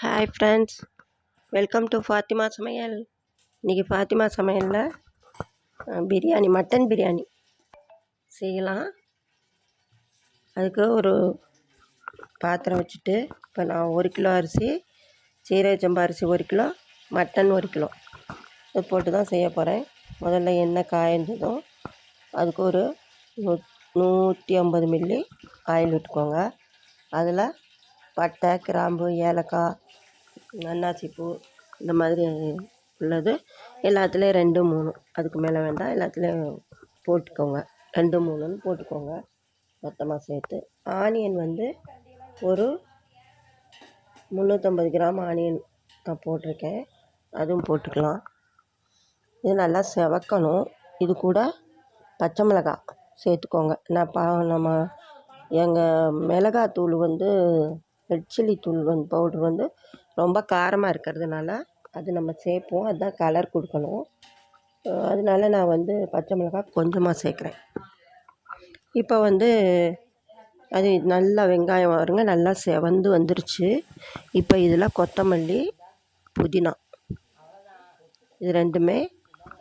Hi friends welcome to Fathima சமையல் இன்றைக்கி ஃபாத்திமா சமையலில் பிரியாணி மட்டன் பிரியாணி செய்யலாம். அதுக்கு ஒரு பாத்திரம் வச்சுட்டு இப்போ நான் ஒரு கிலோ அரிசி சீரக சம்பா அரிசி ஒரு கிலோ மட்டன் ஒரு கிலோ. இது போட்டு தான் செய்ய போகிறேன் முதல்ல எண்ணெய் காய்ந்ததும் அதுக்கு ஒரு நூ நூற்றி ஐம்பது மில்லி ஆயில் விட்டுக்கோங்க. அதில் பட்டை கிராம்பு ஏலக்காய் அன்னாசி பூ இந்த மாதிரி உள்ளது. எல்லாத்துலேயும் ரெண்டு மூணு. அதுக்கு மேலே வேண்டாம். எல்லாத்துலேயும் போட்டுக்கோங்க. ரெண்டு மூணுன்னு போட்டுக்கோங்க. மொத்தமாக சேர்த்து. ஆனியன் வந்து ஒரு முந்நூற்றம்பது கிராம் ஆனியன் நான் போட்டிருக்கேன். அதுவும் போட்டுக்கலாம். இது நல்லா செவக்கணும். இது கூட பச்சை மிளகாய் சேர்த்துக்கோங்க. நான் பா நம்ம எங்கள் மிளகாத்தூள் வந்து ரெட் சில்லி தூள் வந்து பவுட்ரு வந்து ரொம்ப காரமாக இருக்கிறதுனால அது நம்ம சேர்ப்போம். அதுதான் கலர் கொடுக்கணும். அதனால நான் வந்து பச்சை மிளகாய் கொஞ்சமாக சேர்க்குறேன். இப்போ வந்து அது நல்லா வெங்காயம் வருங்க நல்லா செவந்து வந்துருச்சு. இப்போ இதில் கொத்தமல்லி புதினா இது ரெண்டுமே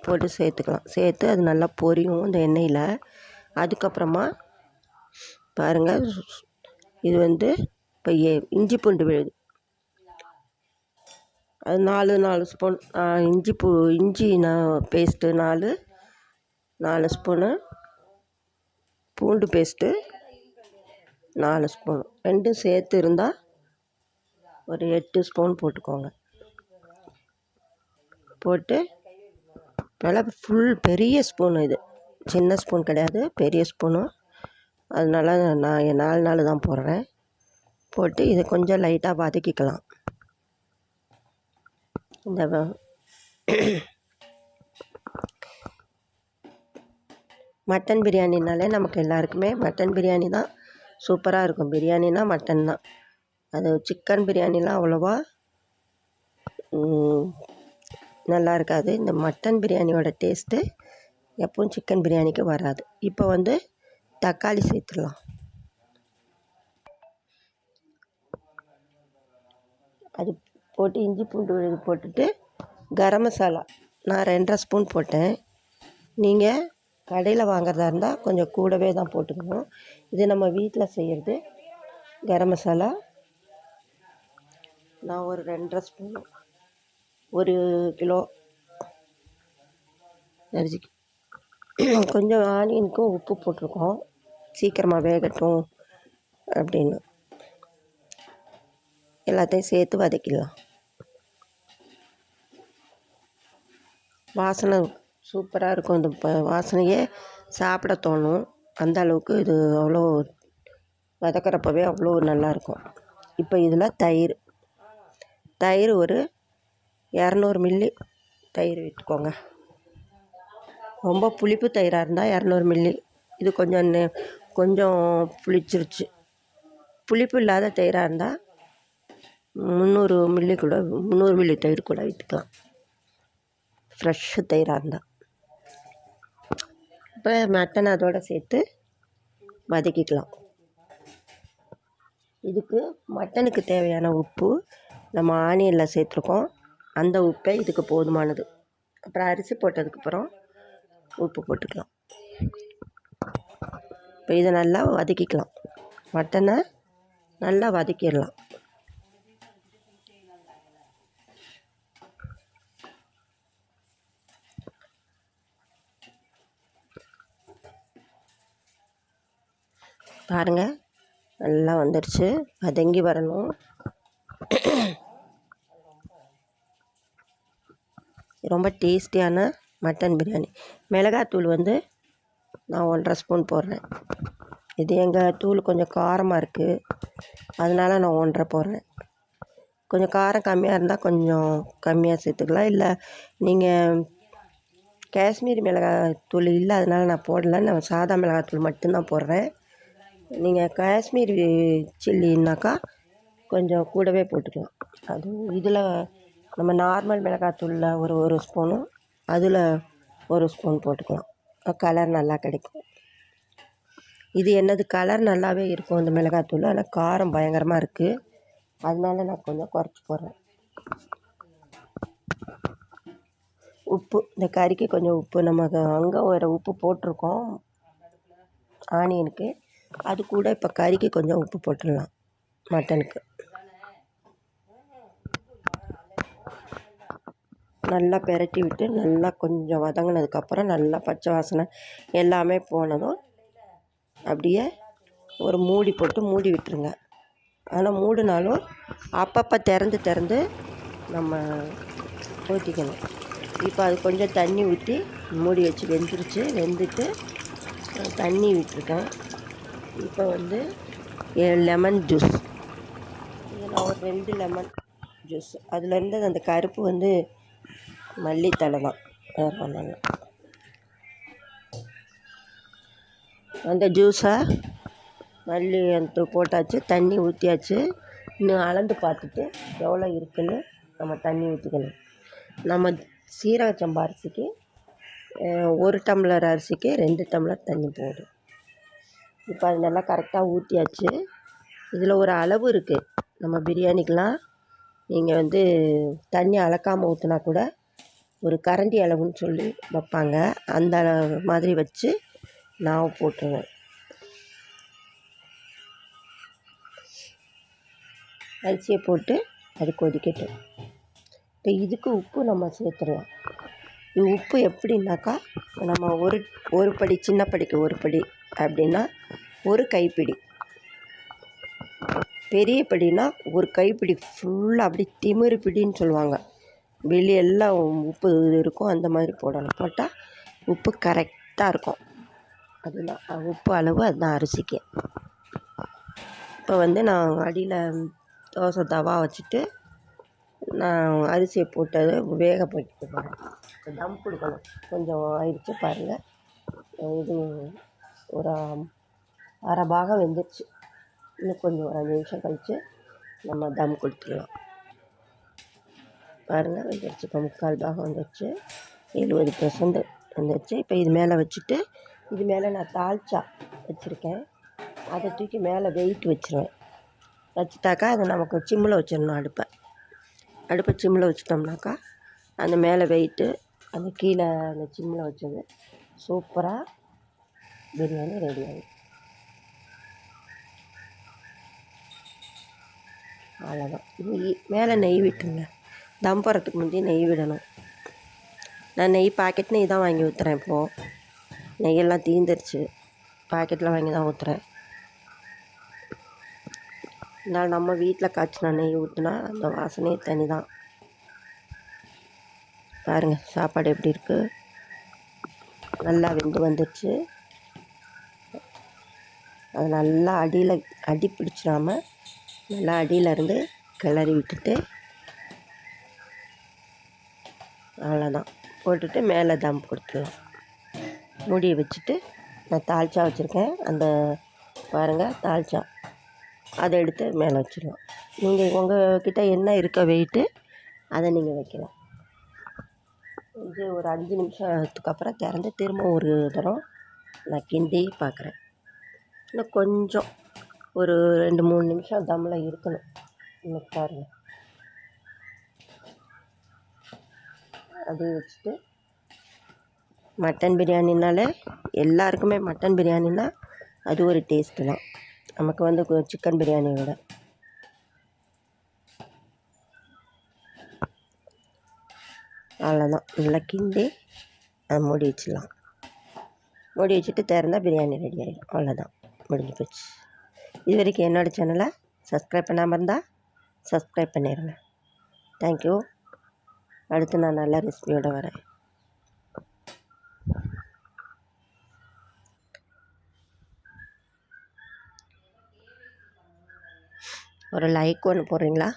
போட்டு சேர்த்துக்கலாம். சேர்த்து அது நல்லா பொரியும் இந்த எண்ணெயில். அதுக்கப்புறமா பாருங்கள் இது வந்து இப்போ இஞ்சி பூண்டு விழுது. அது நாலு நாலு ஸ்பூன். இஞ்சி பூ இஞ்சி நான் பேஸ்ட்டு நாலு நாலு ஸ்பூனு. பூண்டு பேஸ்ட்டு நாலு ஸ்பூன். ரெண்டும் சேர்த்து இருந்தால் ஒரு எட்டு ஸ்பூன் போட்டுக்கோங்க. போட்டு நல்லா ஃபுல் பெரிய ஸ்பூன் இது. சின்ன ஸ்பூன் கிடையாது பெரிய ஸ்பூனு. அதனால நான் நாலு நாள் தான் போடுறேன். போட்டு இதை கொஞ்சம் லைட்டாக வதக்கிக்கலாம். இந்த மட்டன் பிரியாணினாலே நமக்கு எல்லாருக்குமே மட்டன் பிரியாணி தான் சூப்பராக இருக்கும். பிரியாணினா மட்டன் தான். அது சிக்கன் பிரியாணிலாம் அவ்வளோவா நல்லா இருக்காது. இந்த மட்டன் பிரியாணியோட டேஸ்ட்டு எப்பவும் சிக்கன் பிரியாணிக்கு வராது. இப்போ வந்து தக்காளி சேர்த்துடலாம். அது போட்டு இஞ்சி பூண்டு விழுது போட்டுட்டு கரம் மசாலா. நான் ரெண்டரை ஸ்பூன் போட்டேன். நீங்கள் கடையில் வாங்குறதா இருந்தால் கொஞ்சம் கூடவே தான் போட்டுக்கணும். இது நம்ம வீட்டில் செய்கிறது கரம் மசாலா. நான் ஒரு ரெண்டரை ஸ்பூன் ஒரு கிலோ அரிசிக்கு. கொஞ்சம் ஆனியனுக்கும் உப்பு போட்டிருக்கோம். சீக்கிரமாக வேகட்டும் அப்படின்னு. எல்லாத்தையும் சேர்த்து வதக்கிடலாம். வாசனை சூப்பராக இருக்கும். இந்த ப- வாசனையே சாப்பிட தோணும். அந்த அளவுக்கு இது அவ்வளோ வதக்கிறப்பவே அவ்வளோ நல்லாயிருக்கும் இப்போ இதில் தயிர். தயிர் ஒரு இரநூறு மில்லி தயிர் விட்டுக்கோங்க. ரொம்ப புளிப்பு தயிராக இருந்தால் இரநூறு மில்லி. இது கொஞ்சம் நெ- கொஞ்சம் புளிச்சிருச்சு. புளிப்பு இல்லாத தயிராக இருந்தால் முந்நூறு மில்லி கூட முந்நூறு மில்லி தயிர் கூட விற்றுக்கலாம் ஃப்ரெஷ்ஷு தயிராக இருந்தால் இப்போ மட்டன் அதோட சேர்த்து வதக்கிக்கலாம். இதுக்கு மட்டனுக்கு தேவையான உப்பு நம்ம ஆனியனில் சேர்த்துருக்கோம். அந்த உப்பே இதுக்கு போதுமானது. அப்புறம் அரிசி போட்டதுக்கப்புறம் உப்பு போட்டுக்கலாம். இப்போ இதை நல்லா வதக்கிக்கலாம். மட்டனை நல்லா வதக்கிடலாம். பாருங்கள் நல்லா வந்துடுச்சு வதங்கி வரணும். ரொம்ப டேஸ்டியான மட்டன் பிரியாணி. மிளகாத்தூள் வந்து நான் ஒன்றரை ஸ்பூன் போடுறேன். இது எங்கள் தூள் கொஞ்சம் காரமாக இருக்குது அதனால் நான் ஒன்றரை போடுறேன். கொஞ்சம் காரம் கம்மியாக இருந்தால் கொஞ்சம் கம்மியாக சேர்த்துக்கலாம். இல்லை நீங்கள் காஷ்மீரி மிளகாய் தூள் இல்லை அதனால நான் போடல. நான் சாதா மிளகாத்தூள் மட்டும்தான் போடுறேன். நீங்கள் காஷ்மீர் சில்லின்னாக்கா கொஞ்சம் கூடவே போட்டுக்கலாம். அது இதில் நம்ம நார்மல் மிளகாத்தூளில் ஒரு ஒரு ஸ்பூனும் அதில் ஒரு ஸ்பூன் போட்டுக்கலாம். கலர் நல்லா கிடைக்கும். இது என்னது கலர் நல்லாவே இருக்கும் இந்த மிளகாத்தூள் ஆனால் காரம் பயங்கரமாக இருக்குது அதனால நான் கொஞ்சம் குறைச்சி போடுறேன். உப்பு இந்த கறிக்கு கொஞ்சம் உப்பு. நம்ம அங்கே ஒரு உப்பு போட்டிருக்கோம். ஆனியனுக்கு. அது கூட இப்போ கறிக்கு கொஞ்சம் உப்பு போட்டுடலாம் மட்டனுக்கு. நல்லா பெரட்டி விட்டு நல்லா கொஞ்சம் வதங்கினதுக்கப்புறம் நல்லா பச்சை வாசனை எல்லாமே போனதும் அப்படியே ஒரு மூடி போட்டு மூடி விட்டுருங்க. ஆனால் மூடினாலும் அப்பப்போ திறந்து திறந்து நம்ம ஊற்றிக்கணும் இப்போ அது கொஞ்சம் தண்ணி ஊற்றி மூடி வச்சு வெந்துருச்சு வெந்துட்டு தண்ணி விட்டுருக்கேன். இப்போ வந்து லெமன் ஜூஸ். இதில் ஒரு ரெண்டு லெமன் ஜூஸ். அதுலேருந்து அந்த கருப்பு வந்து மல்லித்தழை தான் வேறு ஒன்றும் அந்த ஜூஸை மல்லி அந்த போட்டாச்சு தண்ணி ஊற்றியாச்சு இன்னும் அளந்து பார்த்துட்டு எவ்வளோ இருக்குன்னு நம்ம தண்ணி ஊற்றிக்கணும் நம்ம சீரக சம்பா அரிசிக்கு ஒரு டம்ளர் அரிசிக்கு ரெண்டு டம்ளர் தண்ணி போடும் இப்போ அது நல்லா கரெக்டாக ஊற்றியாச்சு இதில் ஒரு அளவு இருக்குது நம்ம பிரியாணிக்கெலாம் நீங்கள் வந்து தண்ணி அளக்காமல் ஊற்றினா கூட ஒரு கரண்டி அளவுன்னு சொல்லி வைப்பாங்க. அந்த மாதிரி வச்சு நான் போட்டுருவேன். அரிசியை போட்டு அது கொதிக்கட்டும். இப்போ இதுக்கு உப்பு நம்ம சேர்த்துடலாம். இது உப்பு எப்படின்னாக்கா நம்ம ஒரு ஒரு படி சின்ன படிக்கு ஒரு படி அப்படின்னா ஒரு கைப்பிடி. பெரிய பிடினா ஒரு கைப்பிடி ஃபுல்லாக அப்படி திமிரு பிடின்னு சொல்லுவாங்க. வெளியெல்லாம் உப்பு இருக்கும் அந்த மாதிரி போடணும். போட்டால் உப்பு கரெக்டாக இருக்கும். அதுதான். உப்பு அளவு அதுதான் அரிசிக்கு. இப்போ வந்து நான் அடியில் தோசை தவா வச்சுட்டு நான் அரிசியை போட்டு அதை வேக போட்டு போகிறேன் தம் கொடுக்கணும் கொஞ்சம் ஆயிடுச்சு பாருங்கள் இது ஒரு அரை பாகம் வெந்துருச்சு. இன்னும் கொஞ்சம் ஒரு அஞ்சு நிமிஷம் கழித்து நம்ம தம் கொடுத்துடலாம். பாருங்கள் வந்துடுச்சு இப்போ முக்கால் பாகம் வந்துடுச்சு எழுபது பர்சன்ட் வந்துடுச்சு இப்போ இது மேலே வச்சுட்டு இது மேலே நான் தால்ச்சா வச்சுருக்கேன். அதை தூக்கி மேலே வெயிட் வச்சுருவேன். வச்சுட்டாக்கா அதை நமக்கு சிம்மில் வச்சிடணும் அடுப்பை. அடுப்பை சிம்மில் வச்சிட்டோம்னாக்கா அந்த மேலே வெயிட்டு அந்த கீழே அந்த சிம்மில் வச்சது சூப்பராக பிரியாணி ரெடி ஆகும் அவ்வளோதான் நெய் மேலே நெய் விட்டுருங்க. தம் போடுறதுக்கு முந்தைய நெய் விடணும். நான் நெய் பாக்கெட் நெய் தான் வாங்கி ஊற்றுறேன் இப்போது நெய்யெல்லாம் தீந்துருச்சு. பாக்கெட்டில் வாங்கி தான் ஊற்றுறேன் இருந்தாலும் நம்ம வீட்டில் காய்ச்சின நெய் ஊற்றினா அந்த வாசனையே தனி தான். பாருங்கள் சாப்பாடு எப்படி இருக்குது நல்லா வெந்து வந்துடுச்சு அது நல்லா அடியில் அடி பிடிச்சிடாம நல்லா அடியில் இருந்து கிளறி விட்டுட்டு அவ்வளோதான். போட்டுட்டு மேலே தம் கொடுத்துடலாம் மூடியை வச்சுட்டு நான் தால்ச்சா வச்சுருக்கேன். அந்த பாருங்கள் தால்ச்சா அதை எடுத்து மேலே வச்சிடலாம். நீங்கள் உங்கள்கிட்ட என்ன இருக்க வெயிட்டு அதை நீங்கள் வைக்கலாம். இது ஒரு அஞ்சு நிமிஷத்துக்கு அப்புறம் திறந்து திரும்ப ஒரு தரம் நான் கிண்டி பார்க்குறேன். இன்னும் கொஞ்சம். ஒரு ரெண்டு மூணு நிமிஷம் தம்மில் இருக்கணும். இன்னைக்கு பாருங்கள் அப்படியே வச்சுட்டு மட்டன் பிரியாணினாலே எல்லாருக்குமே மட்டன் பிரியாணினா அது ஒரு டேஸ்ட்டு தான். நமக்கு வந்து சிக்கன் பிரியாணியை விட. அவ்வளோதான் நல்லா கிண்டி அதை மூடி வச்சிடலாம். மூடி வச்சுட்டு திறந்தால் பிரியாணி ரெடி ஆகிடும் அவ்வளோதான் முடிஞ்சு போச்சு. இது வரைக்கும் என்னோடய சேனலை சப்ஸ்கிரைப் பண்ணாமல் இருந்தால் சப்ஸ்கிரைப் பண்ணிடுங்க தேங்க்யூ அடுத்து நான் நல்ல ரெசிபியோடு வரேன். ஒரு லைக் ஒன்று போடுறீங்களா?